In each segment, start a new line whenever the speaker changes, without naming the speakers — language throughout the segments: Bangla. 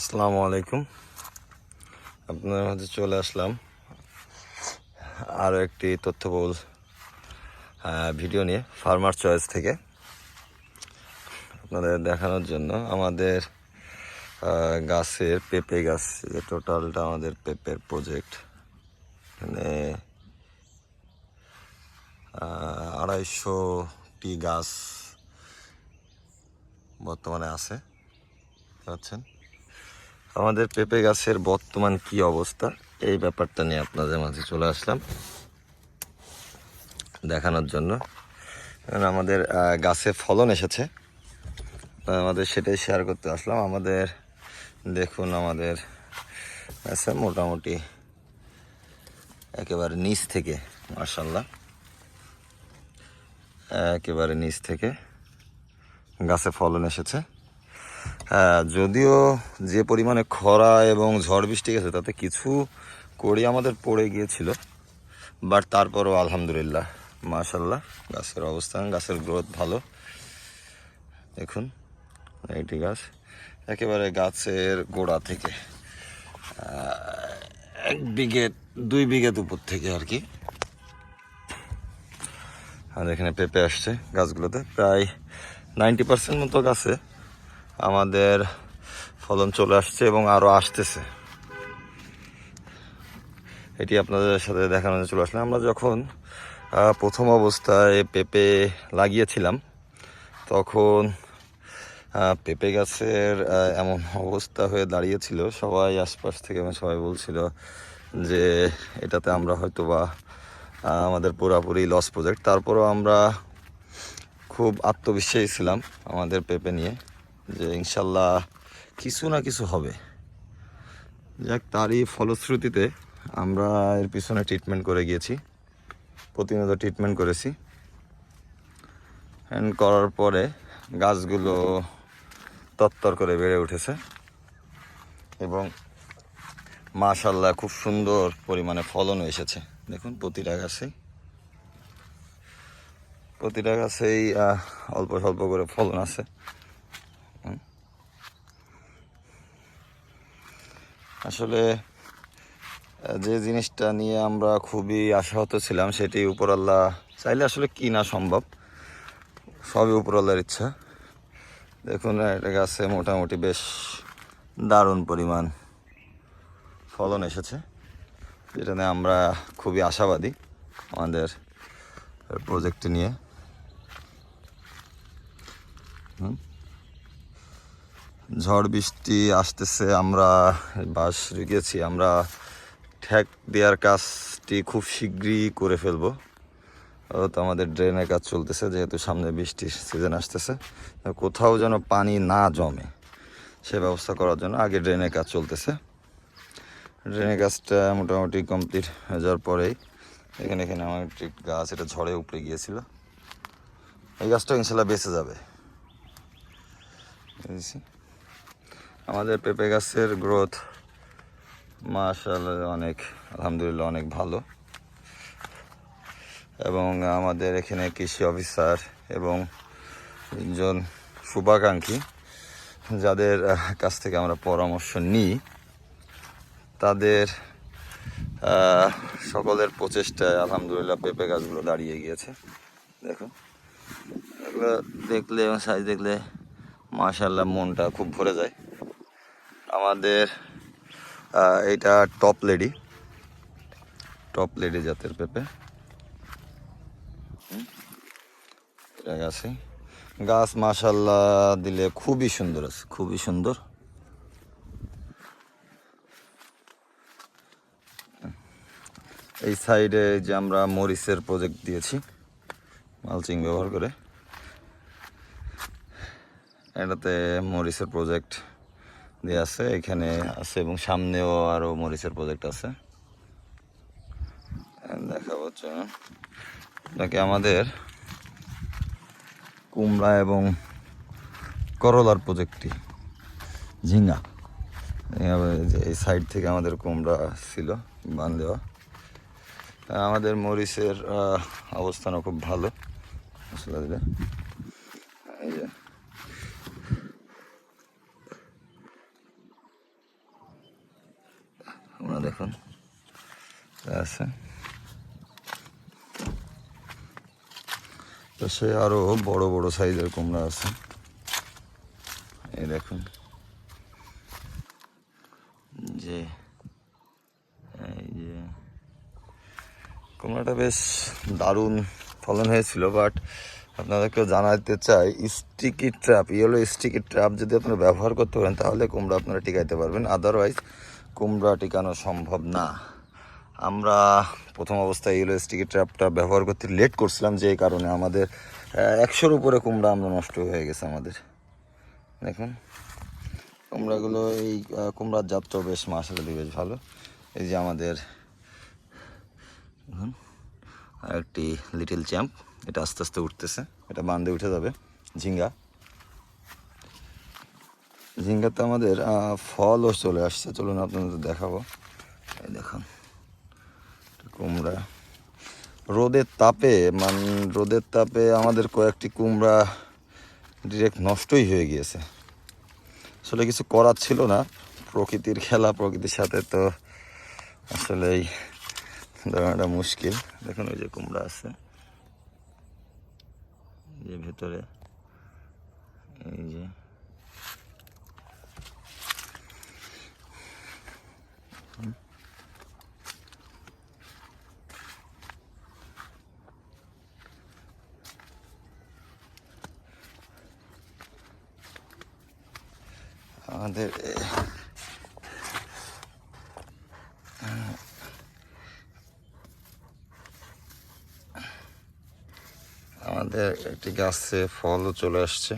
আসসালামু আলাইকুম। আপনার মাঝে চলে আসলাম আরও একটি তথ্যবহুল ভিডিও নিয়ে ফার্মার চয়েস থেকে। আপনাদের দেখানোর জন্য আমাদের গাছের পেঁপে গাছ টোটালটা আমাদের পেঁপের প্রজেক্ট আহ, আড়াইশোটি গাছ বর্তমানে আছে পাচ্ছেন? আমাদের পেঁপে গাছের বর্তমান কি অবস্থা? এই ব্যাপারটা নিয়ে আপনাদের মাঝে চলে আসলাম দেখানোর জন্য। কারণ আমাদের গাছে ফলন এসেছে। আমাদের সেটাই শেয়ার করতে আসলাম। আমাদের, দেখুন আমাদের, আছে মোটামুটি একেবারে নিচ থেকে মার্শাল্লাহ একেবারে নিচ থেকে গাছে ফলন এসেছে। যদিও যে পরিমাণে খরা এবং ঝড় বৃষ্টি গেছে, তাতে কিছু কড়ি আমাদের পড়ে গিয়েছিল, বাট তারপরও আলহামদুলিল্লাহ মাশাল্লাহ গাছের অবস্থান, গাছের গ্রোথ ভালো। দেখুন এইটি গাছ, একেবারে গাছের গোড়া থেকে এক বিঘে, দুই বিঘে উপর থেকে আর কি। আর এখানে পেঁপে আসছে গাছগুলোতে, প্রায় নাইনটি পার্সেন্ট মতো গাছে। আমাদের ফলন চলে আসছে এবং আরও আসতেছে। এটি আপনাদের সাথে দেখানো চলে আসলে আমরা যখন প্রথম অবস্থায় পেঁপে লাগিয়েছিলাম, তখন পেঁপে গাছের এমন অবস্থা হয়ে দাঁড়িয়েছিল। সবাই আশপাশ থেকে সবাই বলছিল যে, এটাতে আমরা হয়তো বা আমাদের পুরাপুরি লস প্রজেক্ট তারপরও আমরা খুব আত্মবিশ্বাসী ছিলাম আমাদের পেঁপে নিয়ে। যে ইনশাল্লাহ কিছু না কিছু হবে। যাক, তারই ফলশ্রুতিতে আমরা এর পিছনে ট্রিটমেন্ট করে গিয়েছি। প্রতিনিয়ত ট্রিটমেন্ট করেছি। অ্যান্ড করার পরে গাছগুলো তত্তর করে বেড়ে উঠেছে। এবং মাশাল্লাহ খুব সুন্দর পরিমাণে ফলনও এসেছে। দেখুন, প্রতিটা গাছেই। প্রতিটা গাছেই অল্প স্বল্প করে ফলন আছে। আসলে যে জিনিসটা নিয়ে আমরা খুবই আশাহত ছিলাম সেটি উপরাল্লাহ চাইলে আসলে কি না সম্ভব, সবই উপরাল্লার ইচ্ছা দেখুন একটা গাছে মোটামুটি বেশ দারুণ পরিমাণ ফলন এসেছে, যেটা নিয়ে আমরা খুবই আশাবাদী আমাদের প্রজেক্ট নিয়ে হুম। ঝড় বৃষ্টি আসতেছে, আমরা বাস গেছি, আমরা ঠ্যাক দেওয়ার কাজটি খুব শীঘ্রই করে ফেলব। তো আমাদের ড্রেনের কাজ চলতেছে, যেহেতু সামনে বৃষ্টির সিজন আসতেছে। কোথাও যেন পানি না জমে, সে ব্যবস্থা করার জন্য আগে ড্রেনের কাজ চলতেছে। ড্রেনের কাজটা মোটামুটি কমপ্লিট হয়ে যাওয়ার পরেই এখানে এখানে আমার একটি গাছ, এটা ঝড়ে উপড়ে গিয়েছিল। এই গাছটা ইনশাল্লাহ বেঁচে যাবে। আমাদের পেঁপে গাছের গ্রোথ মাশাল্লাহ অনেক, আলহামদুলিল্লাহ অনেক ভালো। এবং আমাদের এখানে কৃষি অফিসার এবং একজন শুভাকাঙ্ক্ষী, যাদের কাছ থেকে আমরা পরামর্শ নিই, তাদের সকলের প্রচেষ্টায় আলহামদুলিল্লাহ পেঁপে গাছগুলো দাঁড়িয়ে গিয়েছে। দেখো, এগুলো দেখলে এবং সাইজ দেখলে মাশাল্লাহ মনটা খুব ভরে যায়। আমাদের এইটা টপ লেডি টপ লেডি জাতের পেঁপে। এটা গাছে মাশাল্লাহ দিলে খুবই সুন্দর আছে, খুবই সুন্দর। এই সাইডে যে আমরা মরিচের প্রজেক্ট দিয়েছি মালচিং ব্যবহার করে, এটাতে মরিচের প্রজেক্ট দিয়ে আছে, এখানে আছে এবং সামনেও আরও মরিচের প্রজেক্ট আছে। দেখাবো। নাকি আমাদের কুমড়া এবং করলার প্রজেক্টটি ঝিঙ্গা এই সাইড থেকে আমাদের কুমড়া ছিল, বান দেওয়া। আমাদের মরিচের অবস্থানও খুব ভালো, মশলা দিলে। এই যে দেখুন। আছে। তো সে আরও বড় বড় সাইজের কুমড়া আছে। এই দেখুন। যে, এই যে, কুমড়াটা বেশ দারুণ ফলন হয়েছিল বাট আপনাদেরকেও জানাতে চাই sticky trap yellow sticky trap যদি আপনারা ব্যবহার করতে পারেন, তাহলে কুমড়া আপনারা টিকাইতে পারবেন। আদারওয়াইজ কুমড়া টিকানো সম্ভব না। আমরা প্রথম অবস্থায় ইয়েলো স্টিকি ট্র্যাপটা ব্যবহার করতে লেট করছিলাম যে কারণে আমাদের একশোর উপরে কুমড়া আমরা নষ্ট হয়ে গেছে আমাদের। দেখুন, কুমড়াগুলো এই কুমড়ার জাতটাও বেশ মাসালে বেশ ভালো। এই যে আমাদের, দেখুন একটি লিটল চ্যাম্প এটা আস্তে আস্তে উঠতেছে, এটা বান্ধে উঠে যাবে, ঝিঙ্গা। ঝিঙ্গাতে আমাদের ফলও চলে আসছে। চলুন আপনাদের দেখাবো। এই দেখুন কুমড়া। রোদের তাপে, মান রোদের তাপে আমাদের কয়েকটি কুমড়া ডিরেক্ট নষ্টই হয়ে গিয়েছে। আসলে কিছু করার ছিল না। প্রকৃতির খেলা, প্রকৃতির সাথে তো আসলেই ধরাটা মুশকিল। দেখুন, ওই যে কুমড়া আছে। যে ভেতরে, এই যে আমাদের আমাদের একটি গাছে ফলও চলে আসছে।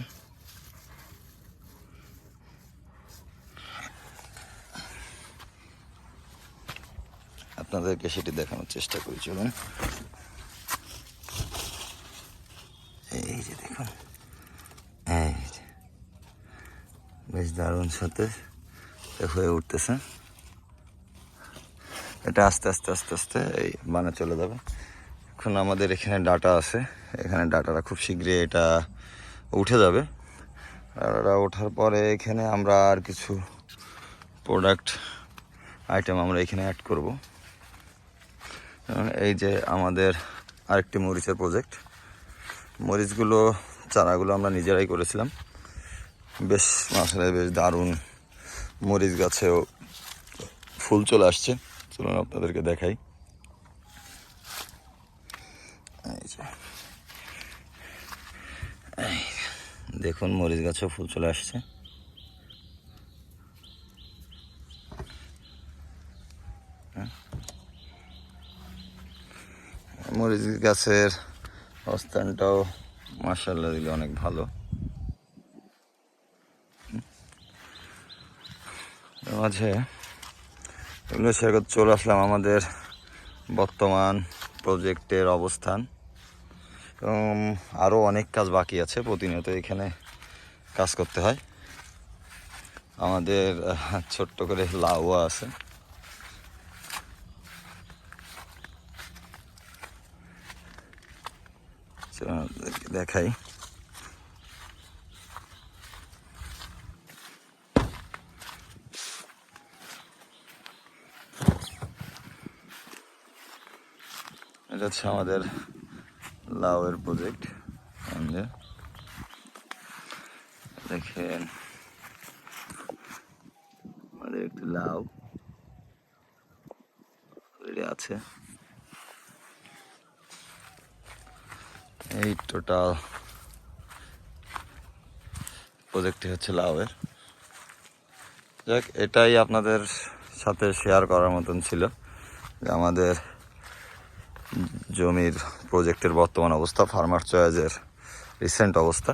আপনাদেরকে সেটি দেখানোর চেষ্টা করি চলুন এই যে দেখুন এই যে বেশ দারুণ সাথে হয়ে উঠতেছে। এটা আস্তে আস্তে আস্তে আস্তে এই বানা চলে যাবে। এখন আমাদের এখানে ডাটা আছে। এখানে ডাটাটা খুব শীঘ্রই এটা উঠে যাবে। আর ওঠার পরে এখানে আমরা আর কিছু প্রোডাক্ট আইটেম আমরা এখানে অ্যাড করব। এই যে আমাদের আরেকটি মরিচের প্রজেক্ট মরিচগুলো, চারাগুলো আমরা নিজেরাই করেছিলাম। বেশ আসলে বেশ দারুণ মরিচ গাছেও ফুল চলে আসছে। চলুন আপনাদেরকে দেখাই। দেখুন, মরিচ গাছেও ফুল চলে আসছে। মরিচ গাছের অবস্থানটাও মার্শাল্লাহ দিলে অনেক ভালো। মাঝে। এগুলো চলে আসলাম আমাদের বর্তমান প্রজেক্টের অবস্থান। এবং আরও অনেক কাজ বাকি আছে, প্রতিনিয়ত এখানে কাজ করতে হয়। আমাদের ছোট্ট করে লাউয়া আছে। দেখাই। এটা হচ্ছে আমাদের লাউয়ের প্রজেক্ট দেখেন, আমাদের একটি লাউ আছে। এই টোটাল প্রজেক্টটি হচ্ছে লাউয়ের। যাক, এটাই আপনাদের সাথে শেয়ার করার মতন ছিল। যে আমাদের জমির প্রজেক্টের বর্তমান অবস্থা ফার্মার চয়েজের রিসেন্ট অবস্থা।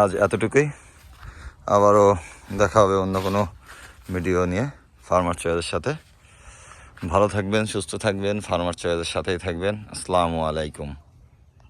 আজ এতটুকুই। আবারও দেখা হবে অন্য কোনো ভিডিও নিয়ে ফার্মার চয়েজের সাথে। ভালো থাকবেন, সুস্থ থাকবেন ফার্মার চয়েজের সাথেই থাকবেন। আসসালামু আলাইকুম।